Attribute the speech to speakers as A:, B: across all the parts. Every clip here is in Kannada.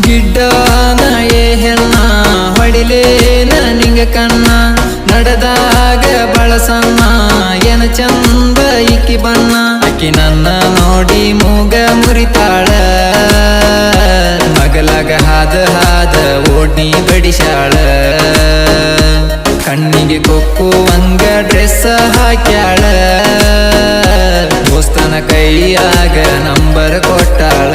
A: ಗಿಡ್ಡಾನ ಏ ಹೆಣ್ಣ, ಹೊಡಿಲೇನ ನಿಂಗ ಕಣ್ಣ, ನಡೆದಾಗ ಬಳಸಣ್ಣ ಏನ ಚಂದ ಇಕ್ಕಿ ಬಣ್ಣ. ಅಕ್ಕಿ ನನ್ನ ನೋಡಿ ಮೂಗ ಮುರಿತಾಳ, ಮಗಲಾಗ ಹಾದ ಹಾದ ಓಡ್ನಿ ಬಡಿಸಾಳ. ಕಣ್ಣಿಗೆ ಕೊಕ್ಕು ಹಂಗ ಡ್ರೆಸ್ ಹಾಕ್ಯಾಳ, ದೋಸ್ತನ ಕೈಯಾಗ ನಂಬರ್ ಕೊಟ್ಟಾಳ.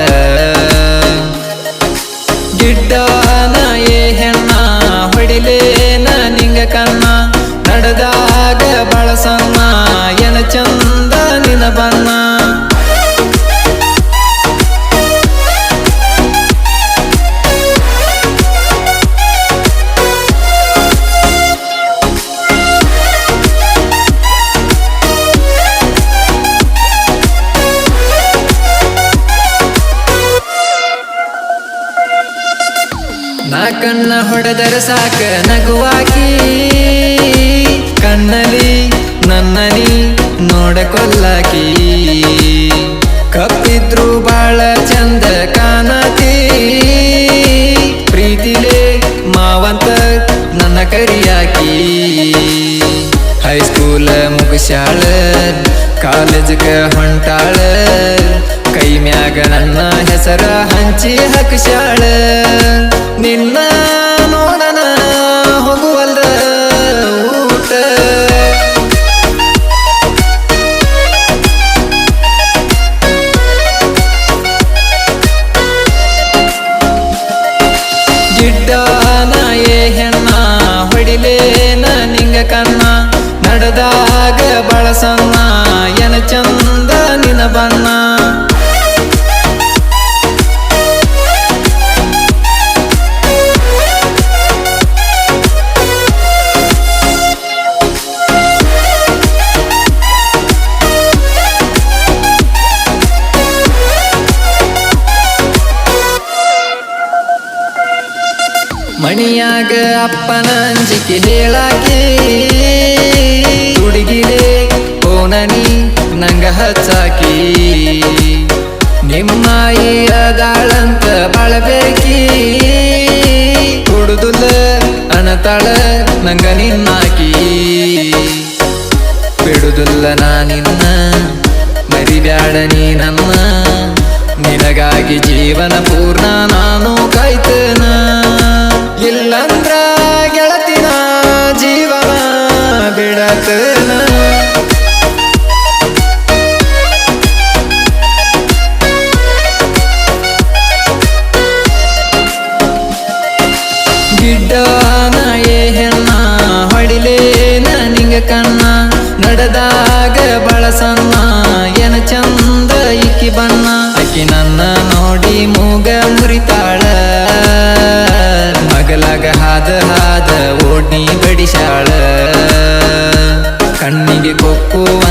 A: ನಿನ ಬಣ್ಣ. ನಾ ಕಣ್ಣ ಹೊಡೆದರ ಸಾಕ ನಗುವಾಕಿ. ಕಣ್ಣಲಿ ನನ್ನನಿ ನೋಡ ಕೊಲ್ಲಾಕಿ. ಕಪ್ಪಿದ್ರು ಬಾಳ ಚಂದ ಕಾಣತಿ ಪ್ರೀತಿಲೇ ಮಾವಂತ ನನ್ನ ಕರಿಯಾಕಿ. ಹೈಸ್ಕೂಲ ಮುಗಿಸ್ಯಾಳ ಕಾಲೇಜ್ಗೆ ಹೊಂಟಾಳ. ಕೈ ಮ್ಯಾಗ ನನ್ನ ಹೆಸರ ಹಂಚಿ ಹಾಕಿಸ್ಯಾಳ. ನಿನ್ನ ಗಿಡ್ಡನ ಏ ಹೆಣ್ಣ ಹೊಡಿಲೇನ ನಿಂಗ ಕಣ್ಣ ನಡೆದಾಗ ಬಳಸಣ್ಣ. ಮಣಿಯಾಗ ಅಪ್ಪನ ಅಂಜಿಕೆ ಹೇಳಾಕೆ ಹುಡುಗಿಲೆ ಓನನಿ ನಂಗ ಹಚ್ಚಾಕಿ. ನಿಮ್ಮ ಅದಾಳಂತ ಬಳಬೇಕಿ ಕುಡುದುಲ್ಲ ಅಣತಾಳ ನಂಗ ನಿನ್ನಾಕಿ. ಬಿಡುದುಲ್ಲ ನಾ ನಿನ್ನ, ಮರಿಬ್ಯಾಡ ನೀ ನನ್ನ ನಿನಗಾಗಿ ಜೀವನ ಪೂರ್ಣ ನಾನು ಕಾಯ್ತೇನ. ಬಿಡತೇನ ಗಿಡ್ಡನ ಏ ಹೆಣ್ಣ ಹೊಡಿಲೇನ ನಿಂಗ ಕಣ್ಣ ನಡೆದಾಗ ಬಳಸಣ್ಣ Oh